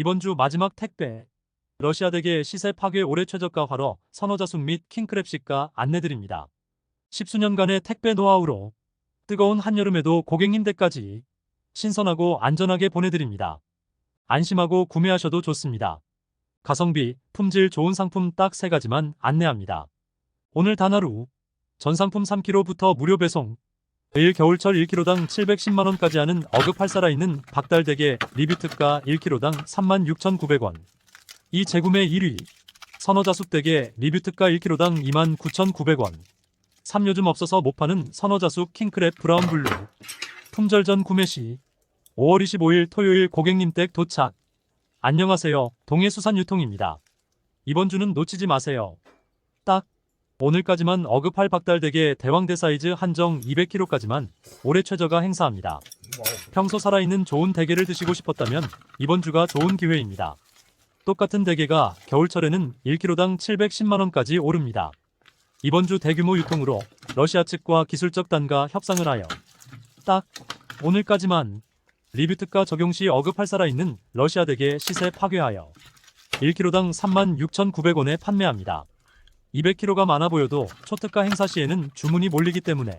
이번 주 마지막 택배. 러시아 댁의 시세 파괴 올해 최저가 활어 선어자숙 및 킹크랩 시가 안내드립니다. 십수년간의 택배 노하우로 뜨거운 한여름에도 고객님 댁까지 신선하고 안전하게 보내드립니다. 안심하고 구매하셔도 좋습니다. 가성비, 품질 좋은 상품 딱 세 가지만 안내합니다. 오늘 단 하루 전 상품 3kg부터 무료 배송 매일 겨울철 1kg당 710만원까지 하는 어급할 살아있는 박달대게 리뷰 특가 1kg당 36,900원. 이 재구매 1위. 선어자숙대게 리뷰 특가 1kg당 29,900원. 3 요즘 없어서 못 파는 선어자숙 킹크랩 브라운 블루. 품절 전 구매 시 5월 25일 토요일 고객님 댁 도착. 안녕하세요. 동해수산유통입니다. 이번 주는 놓치지 마세요. 딱 오늘까지만 어급할 박달대게 대왕대 사이즈 한정 200kg까지만 올해 최저가 행사합니다. 평소 살아있는 좋은 대게를 드시고 싶었다면 이번 주가 좋은 기회입니다. 똑같은 대게가 겨울철에는 1kg당 710만원까지 오릅니다. 이번 주 대규모 유통으로 러시아 측과 기술적 단가 협상을 하여 딱 오늘까지만 리뷰 특가 적용 시 어급할 살아있는 러시아 대게 시세 파괴하여 1kg당 36,900원에 판매합니다. 200kg가 많아 보여도 초특가 행사 시에는 주문이 몰리기 때문에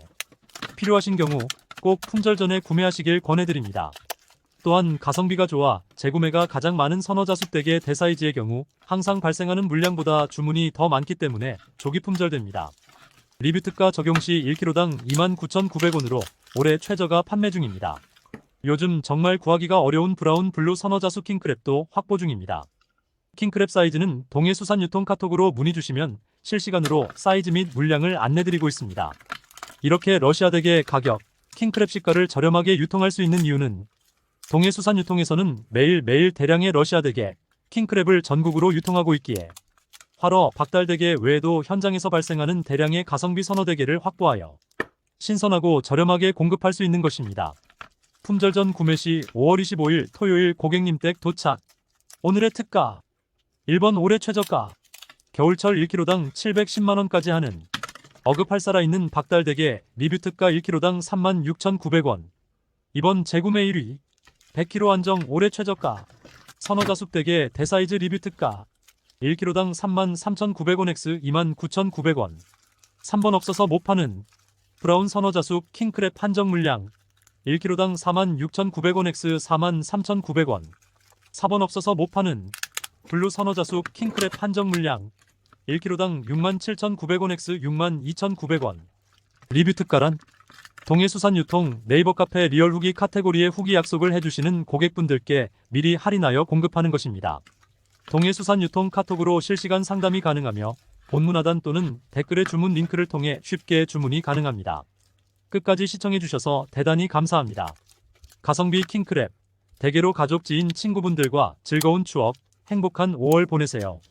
필요하신 경우 꼭 품절 전에 구매하시길 권해드립니다. 또한 가성비가 좋아 재구매가 가장 많은 선어자숙대게 대사이즈의 경우 항상 발생하는 물량보다 주문이 더 많기 때문에 조기 품절됩니다. 리뷰 특가 적용 시 1kg당 29,900원으로 올해 최저가 판매 중입니다. 요즘 정말 구하기가 어려운 브라운 블루 선어자숙 킹크랩도 확보 중입니다. 킹크랩 사이즈는 동해 수산 유통 카톡으로 문의 주시면 실시간으로 사이즈 및 물량을 안내드리고 있습니다. 이렇게 러시아 댁의 가격, 킹크랩 시가를 저렴하게 유통할 수 있는 이유는 동해 수산 유통에서는 매일매일 대량의 러시아 댁의 킹크랩을 전국으로 유통하고 있기에 활어 박달 대게 외에도 현장에서 발생하는 대량의 가성비 선어 대게를 확보하여 신선하고 저렴하게 공급할 수 있는 것입니다. 품절 전 구매 시 5월 25일 토요일 고객님 댁 도착. 오늘의 특가 1번 올해 최저가 겨울철 1kg당 710만원까지 하는 어급할 살아있는 박달대게 리뷰 특가 1kg당 36,900원. 이번 재구매 1위 100kg 한정 올해 최저가 선어자숙대게 대사이즈 리뷰 특가 1kg당 33,900원 x 29,900원. 3번 없어서 못 파는 브라운 선어자숙 킹크랩 한정 물량 1kg당 46,900원 x 43,900원. 4번 없어서 못 파는 블루 선어자숙 킹크랩 한정 물량 1kg당 67,900원 x 62,900원 리뷰 특가란 동해수산 유통 네이버 카페 리얼 후기 카테고리에 후기 약속을 해주시는 고객분들께 미리 할인하여 공급하는 것입니다. 동해수산 유통 카톡으로 실시간 상담이 가능하며 본문 하단 또는 댓글의 주문 링크를 통해 쉽게 주문이 가능합니다. 끝까지 시청해주셔서 대단히 감사합니다. 가성비 킹크랩 대게로 가족, 지인, 친구분들과 즐거운 추억, 행복한 5월 보내세요.